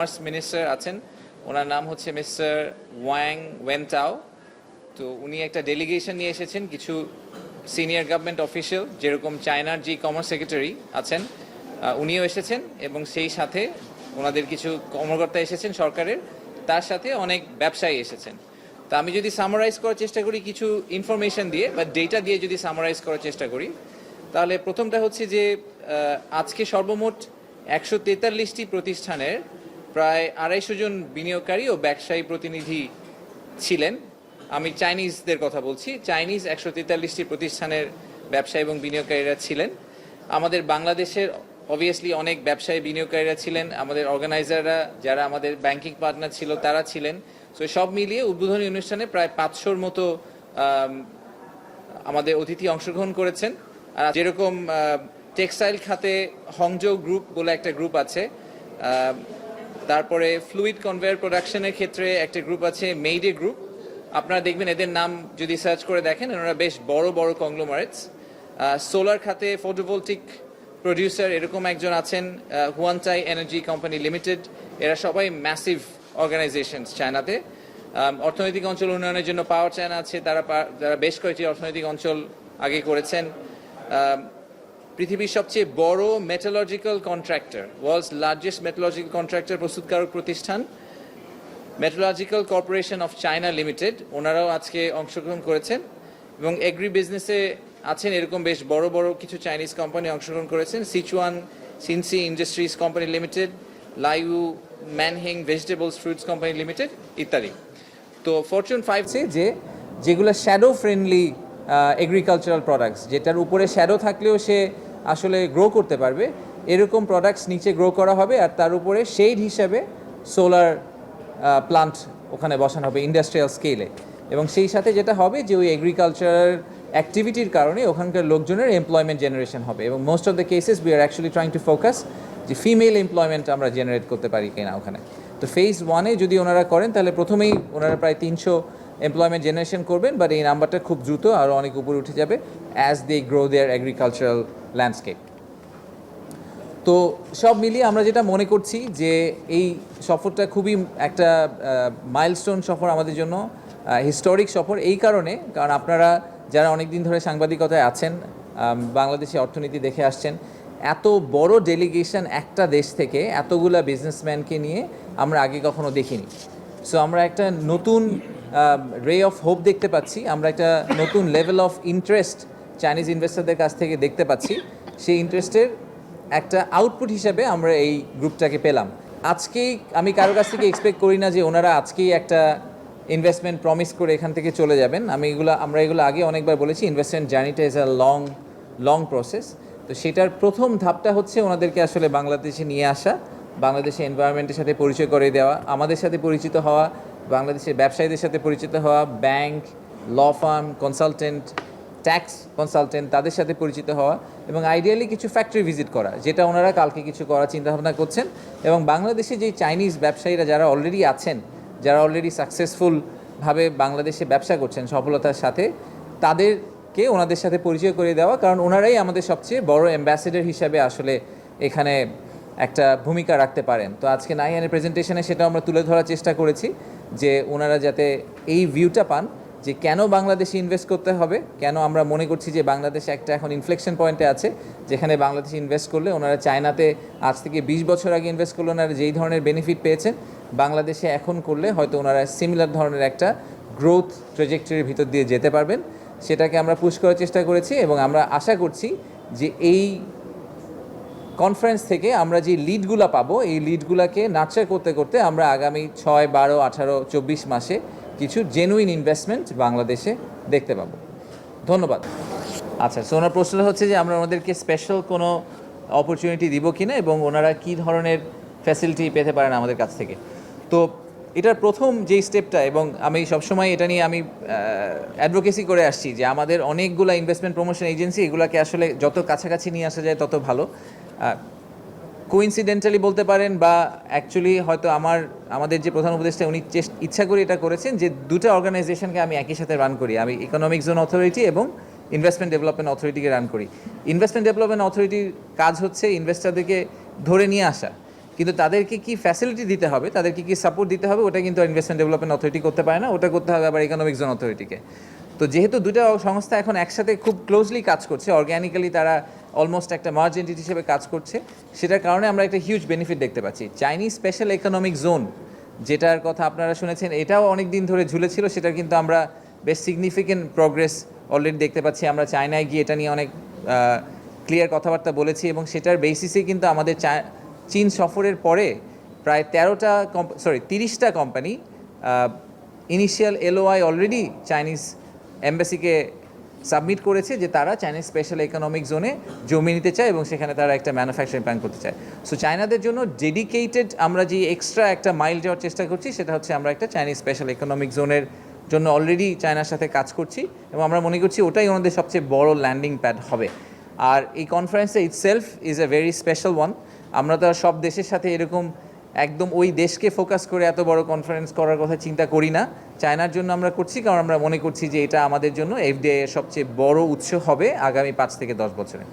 Commerce minister আছেন। ওনার নাম হচ্ছে মিস্টার ওয়াং ওয়েনটাও। তো উনি একটা ডেলিগেশন নিয়ে এসেছেন, কিছু সিনিয়র গভর্নমেন্ট অফিসিয়াল যেরকম চায়নার যে কমার্স সেক্রেটারি আছেন উনিও এসেছেন এবং সেই সাথে ওনাদের কিছু কর্মকর্তা এসেছেন সরকারের, তার সাথে অনেক ব্যবসায়ী এসেছেন। তা আমি যদি সামারাইজ করার চেষ্টা করি, কিছু ইনফরমেশন দিয়ে বা ডেটা দিয়ে যদি সামারাইজ করার চেষ্টা করি, তাহলে প্রথমটা হচ্ছে যে আজকে সর্বমোট একশো তেতাল্লিশটি প্রতিষ্ঠানের প্রায় আড়াইশো জন বিনিয়োগকারী ও ব্যবসায়ী প্রতিনিধি ছিলেন। আমি চাইনিজদের কথা বলছি। চাইনিজ একশো তেতাল্লিশটি প্রতিষ্ঠানের ব্যবসা এবং বিনিয়োগকারীরা ছিলেন। আমাদের বাংলাদেশের অবভিয়াসলি অনেক ব্যবসায়ী বিনিয়োগকারীরা ছিলেন। আমাদের অর্গানাইজাররা যারা আমাদের ব্যাংকিং পার্টনার ছিল, তারা ছিলেন। তো সব মিলিয়ে উদ্বোধনী অনুষ্ঠানে প্রায় পাঁচশোর মতো আমাদের অতিথি অংশগ্রহণ করেছেন। আর যেরকম টেক্সটাইল খাতে হংজো গ্রুপ বলে একটা গ্রুপ আছে তারপরে ফ্লুইড কনভেয়ার প্রোডাকশনের ক্ষেত্রে একটা গ্রুপ আছে মেইডে গ্রুপ আপনারা দেখবেন এদের নাম যদি সার্চ করে দেখেন ওনারা বেশ বড় বড় কংগ্লোমারেটস সোলার খাতে ফটোভোল্টিক প্রডিউসার এরকম একজন আছেন হুয়ানচাই এনার্জি কোম্পানি লিমিটেড এরা সবাই ম্যাসিভ অর্গানাইজেশন চায়নাতে। অর্থনৈতিক অঞ্চল উন্নয়নের জন্য পাওয়ার চায়না আছে, তারা তারা বেশ কয়েকটি অর্থনৈতিক অঞ্চল আগে করেছেন। পৃথিবীর সবচেয়ে বড় metallurgical contractor world's largest metallurgical contractor প্রস্তুতকারক প্রতিষ্ঠান metrological corporation of China limited ওনারাও আজকে অংশগ্রহণ করেছেন এবং এগ্রি বিজনেসে আছেন এরকম বেশ বড় বড় কিছু চাইনিজ কোম্পানি অংশগ্রহণ করেছেন। সিচুয়ান সিনসি ইন্ডাস্ট্রিজ কোম্পানি লিমিটেড লাইউ ম্যানহিং ভেজিটেবলস ফ্রুটস কোম্পানি লিমিটেড ইত্যাদি। তো ফরচুন ফাইভ যে যেগুলো শ্যাডো ফ্রেন্ডলি এগ্রিকালচারাল প্রোডাক্টস যেটার উপরে শ্যাডো থাকলেও সে আসলে গ্রো করতে পারবে। এরকম প্রোডাক্টস নিচে গ্রো করা হবে আর তার উপরে শেড হিসাবে সোলার প্লান্ট ওখানে বসানো হবে ইন্ডাস্ট্রিয়াল স্কেলে এবং সেই সাথে যেটা হবে যে ওই এগ্রিকালচার অ্যাক্টিভিটির কারণে ওখানকার লোকজনের এমপ্লয়মেন্ট জেনারেশন হবে। এবং most of the cases we are actually trying to focus যে ফিমেল এমপ্লয়মেন্ট আমরা জেনারেট করতে পারি কিনা ওখানে। তো ফেজ ওয়ানে যদি ওনারা করেন, তাহলে প্রথমেই ওনারা প্রায় তিনশো এমপ্লয়মেন্ট জেনারেশন করবেন বাট এই নাম্বারটা খুব দ্রুত আরও অনেক উপরে উঠে যাবে as they grow their agricultural landscape তো সব মিলিয়ে আমরা যেটা মনে করছি যে এই সফরটা খুবই একটা মাইলস্টোন সফর আমাদের জন্য হিস্টোরিক সফর এই কারণে, কারণ আপনারা যারা অনেক দিন ধরে সাংবাদিকতায় আছেন বাংলাদেশি অর্থনীতি দেখে আসছেন, এত বড় ডেলিগেশন একটা দেশ থেকে এতগুলা বিজনেসম্যানকে নিয়ে আমরা আগে কখনো দেখিনি। সো আমরা একটা নতুন রে অফ হোপ দেখতে পাচ্ছি। আমরা একটা নতুন লেভেল অফ ইন্টারেস্ট চাইনিজ ইনভেস্টরদের কাছ থেকে দেখতে পাচ্ছি। সেই ইন্টারেস্টের একটা আউটপুট হিসাবে আমরা এই গ্রুপটাকে পেলাম। আজকেই আমি কারও কাছ থেকে এক্সপেক্ট করি না যে ওনারা আজকেই একটা ইনভেস্টমেন্ট প্রমিস করে এখান থেকে চলে যাবেন। আমি এগুলো, আমরা এগুলো আগে অনেকবার বলেছি ইনভেস্টমেন্ট জার্নিটা is a long long process তো সেটার প্রথম ধাপটা হচ্ছে ওনাদেরকে আসলে বাংলাদেশে নিয়ে আসা বাংলাদেশে এনভায়রনমেন্টের সাথে পরিচয় করে দেওয়া, আমাদের সাথে পরিচিত হওয়া বাংলাদেশের ব্যবসায়ীদের সাথে পরিচিত হওয়া bank law firm consultant tax consultant তাদের সাথে পরিচিত হওয়া এবং আইডিয়ালি কিছু ফ্যাক্টরি ভিজিট করা, যেটা ওনারা কালকে কিছু করার চিন্তাভাবনা করছেন এবং বাংলাদেশে যে চাইনিজ ব্যবসায়ীরা যারা অলরেডি আছেন, যারা অলরেডি সাকসেসফুলভাবে বাংলাদেশে ব্যবসা করছেন সফলতার সাথে, তাদেরকে ওনাদের সাথে পরিচয় করে দেওয়া, কারণ ওনারাই আমাদের সবচেয়ে বড় অ্যাম্বাসেডর হিসাবে আসলে এখানে একটা ভূমিকা রাখতে পারেন। তো আজকে নাইয়ানের প্রেজেন্টেশনে সেটা আমরা তুলে ধরার চেষ্টা করেছি। যে ওনারা যাতে এই ভিউটা পান যে কেন বাংলাদেশে ইনভেস্ট করতে হবে, কেন আমরা মনে করছি যে বাংলাদেশ একটা এখন ইনফ্লেকশন পয়েন্টে আছে, যেখানে বাংলাদেশে ইনভেস্ট করলে ওনারা চায়নাতে আজ থেকে বিশ বছর আগে ইনভেস্ট করলে ওনারা যেই ধরনের বেনিফিট পেয়েছেন, বাংলাদেশে এখন করলে হয়তো ওনারা সিমিলার ধরনের একটা গ্রোথ ট্রেজেক্টরির ভিতর দিয়ে যেতে পারবেন। সেটাকে আমরা পুশ করার চেষ্টা করেছি এবং আমরা আশা করছি যে এই কনফারেন্স থেকে আমরা যে লিডগুলো পাবো, এই লিডগুলোকে নাচার করতে করতে আমরা আগামী ছয়, বারো, আঠারো, চব্বিশ মাসে কিছু জেনুইন ইনভেস্টমেন্ট বাংলাদেশে দেখতে পাবো। ধন্যবাদ। আচ্ছা সো ওনার প্রশ্ন হচ্ছে যে আমরা ওনাদেরকে স্পেশাল কোনো অপরচুনিটি দিব কিনা এবং ওনারা কী ধরনের ফ্যাসিলিটি পেতে পারেন আমাদের কাছ থেকে? তো এটার প্রথম যেই স্টেপটা এবং আমি সবসময় এটা নিয়ে আমি অ্যাডভোকেসি করে আসছি যে আমাদের অনেকগুলো ইনভেস্টমেন্ট প্রমোশন এজেন্সি এগুলোকে আসলে যত কাছাকাছি নিয়ে আসা যায় তত ভালো। কোইন্সিডেন্টালি বলতে পারেন বা অ্যাকচুয়ালি হয়তো আমার, আমাদের যে প্রধান উপদেষ্টা, উনি ইচ্ছা করে এটা করেছেন যে দুটো অর্গানাইজেশনকে আমি একই সাথে রান করি। আমি ইকোনমিক জোন অথরিটি এবং ইনভেস্টমেন্ট ডেভেলপমেন্ট অথরিটিকে রান করি। ইনভেস্টমেন্ট ডেভেলপমেন্ট অথরিটির কাজ হচ্ছে ইনভেস্টারদেরকে ধরে নিয়ে আসা। কিন্তু তাদেরকে কি ফ্যাসিলিটি দিতে হবে, তাদেরকে কি সাপোর্ট দিতে হবে, ওটা কিন্তু ইনভেস্টমেন্ট ডেভেলপমেন্ট অথরিটি করতে পারে না, ওটা করতে হবে আবার ইকোনমিক জোন অথরিটিকে তো যেহেতু দুটো সংস্থা এখন একসাথে খুব ক্লোজলি কাজ করছে অর্গ্যানিক্যালি তারা অলমোস্ট একটা মার্জ এন্টিটি হিসেবে কাজ করছে। সেটার কারণে আমরা একটা হিউজ বেনিফিট দেখতে পাচ্ছি। চাইনিজ স্পেশাল ইকোনমিক জোন যেটার কথা আপনারা শুনেছেন, এটাও অনেক দিন ধরে ঝুলেছিল সেটা কিন্তু আমরা বেশ সিগনিফিকেন্ট প্রোগ্রেস অলরেডি দেখতে পাচ্ছি। আমরা চায়নায় গিয়ে এটা নিয়ে অনেক ক্লিয়ার কথাবার্তা বলেছি এবং সেটার বেসিসে কিন্তু আমাদের চীন সফরের পরে প্রায় তেরোটা সরি তিরিশটা company initial LOI already Chinese এম্বাসিকে submit করেছে যে তারা চাইনিজ স্পেশাল ইকোনমিক জোনে জমি নিতে চায় এবং সেখানে তারা একটা ম্যানুফ্যাকচারিং প্ল্যান করতে চায়। সো চায়নাদের জন্য ডেডিকেটেড আমরা যে এক্সট্রা একটা মাইল যাওয়ার চেষ্টা করছি, সেটা হচ্ছে আমরা একটা চাইনিজ স্পেশাল ইকোনমিক জোনের জন্য অলরেডি চায়নার সাথে কাজ করছি এবং আমরা মনে করছি ওটাই ওনাদের সবচেয়ে বড় ল্যান্ডিং প্যাড হবে। আর এই কনফারেন্সে itself is a very special one আমরা তো সব দেশের সাথে এরকম একদম ওই দেশকে ফোকাস করে এত বড় কনফারেন্স করার কথা চিন্তা করি না। চায়নার জন্য আমরা করছি, কারণ আমরা মনে করছি যে এটা আমাদের জন্য এফডিআই এর সবচেয়ে বড় উৎস হবে আগামী পাঁচ থেকে দশ বছরে।